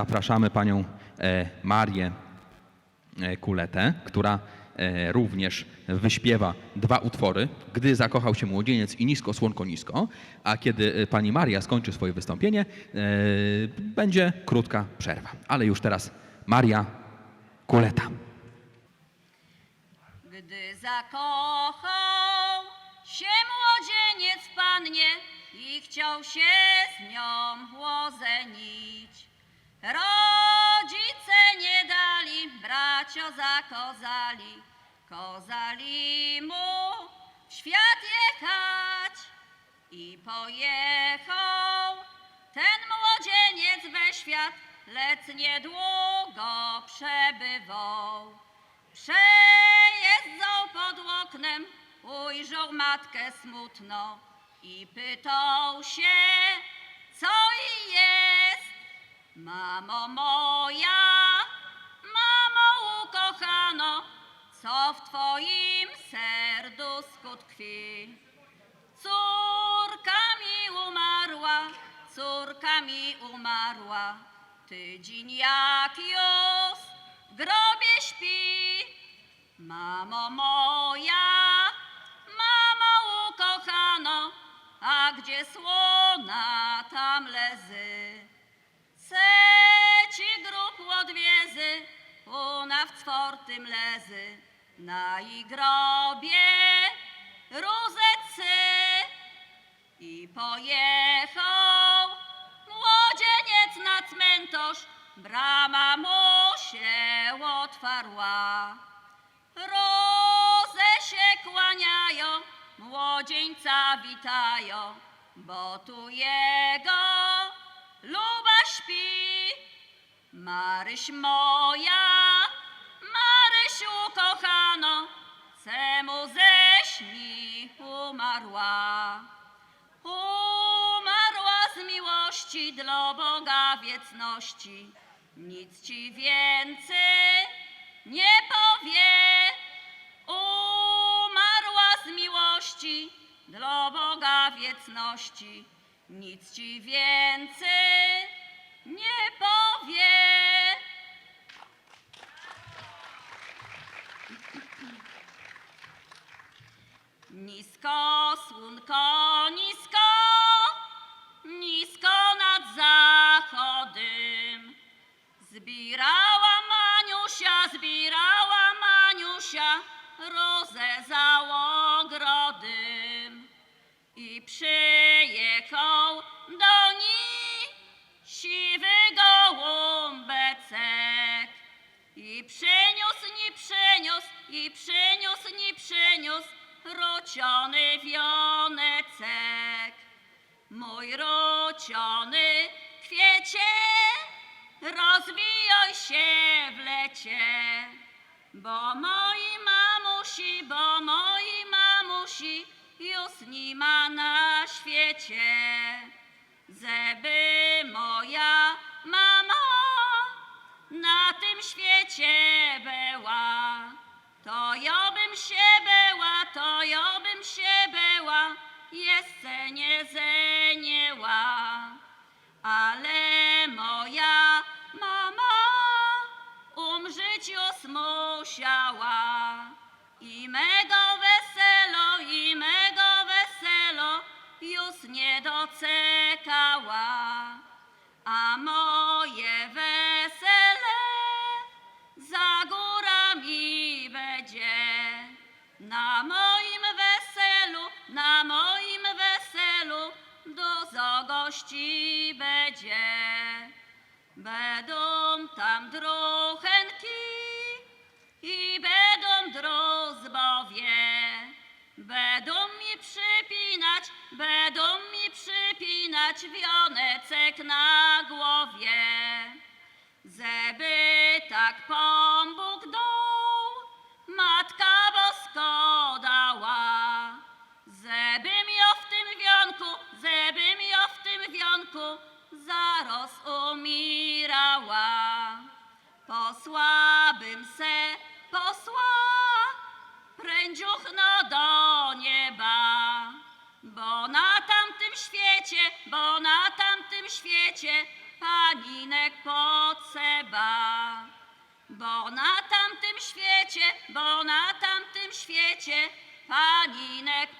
Zapraszamy panią e, Marię e, Kuletę, która e, również wyśpiewa dwa utwory, Gdy zakochał się młodzieniec i Nisko, słonko, nisko. A kiedy pani Maria skończy swoje wystąpienie, będzie krótka przerwa. Ale już teraz Maria Kuleta. Gdy zakochał się młodzieniec pannie i chciał się z nią łozenić. Bracio zakozali, kozali mu w świat jechać. I pojechał ten młodzieniec we świat, lecz niedługo przebywał. Przejeżdżał pod oknem, ujrzał matkę smutno i pytał się, co i jest. Mamo moja, co w twoim serduszku tkwi? Córka mi umarła, córka mi umarła, tydzień jak już w grobie śpi. Mamo moja, mamo ukochano, a gdzie słona tam lezy? Czwartym lezy, na jej grobie rózece. I pojechał młodzieniec na cmentarz, brama mu się otwarła. Roze się kłaniają, młodzieńca witają, bo tu jego luba śpi. Maryś moja, Maryś ukochano, czemu ześ mi umarła? Umarła z miłości dla Boga wieczności, nic ci więcej nie powie. Umarła z miłości dla Boga wieczności, nic ci więcej Za ogrodem. I przyjechał do niej siwy gołąbecek. I przyniósł, nie przyniósł, i przyniósł, nie przyniósł rociony wionecek. Mój rociony kwiecie, rozwijaj się w lecie. Bo moi bo moi mamusi już nie ma na świecie. Żeby moja mama na tym świecie była, to ja bym się była, to ja bym się była, jeszcze nie zenięła. Ale moja mama umrzeć już musiała. I mego weselo, i mego weselo już nie doczekała. A moje wesele za górami będzie. Na moim weselu, na moim weselu dużo gości będzie. Będą tam druchenki wionecek na głowie. Żeby tak Pan Bóg dał, Matka Bosko dała. Żebym ja w tym wionku, żebym ja w tym wionku zaraz umierała. Posłabym se, bo na tamtym świecie paninek potrzeba. Bo na tamtym świecie, bo na tamtym świecie paninek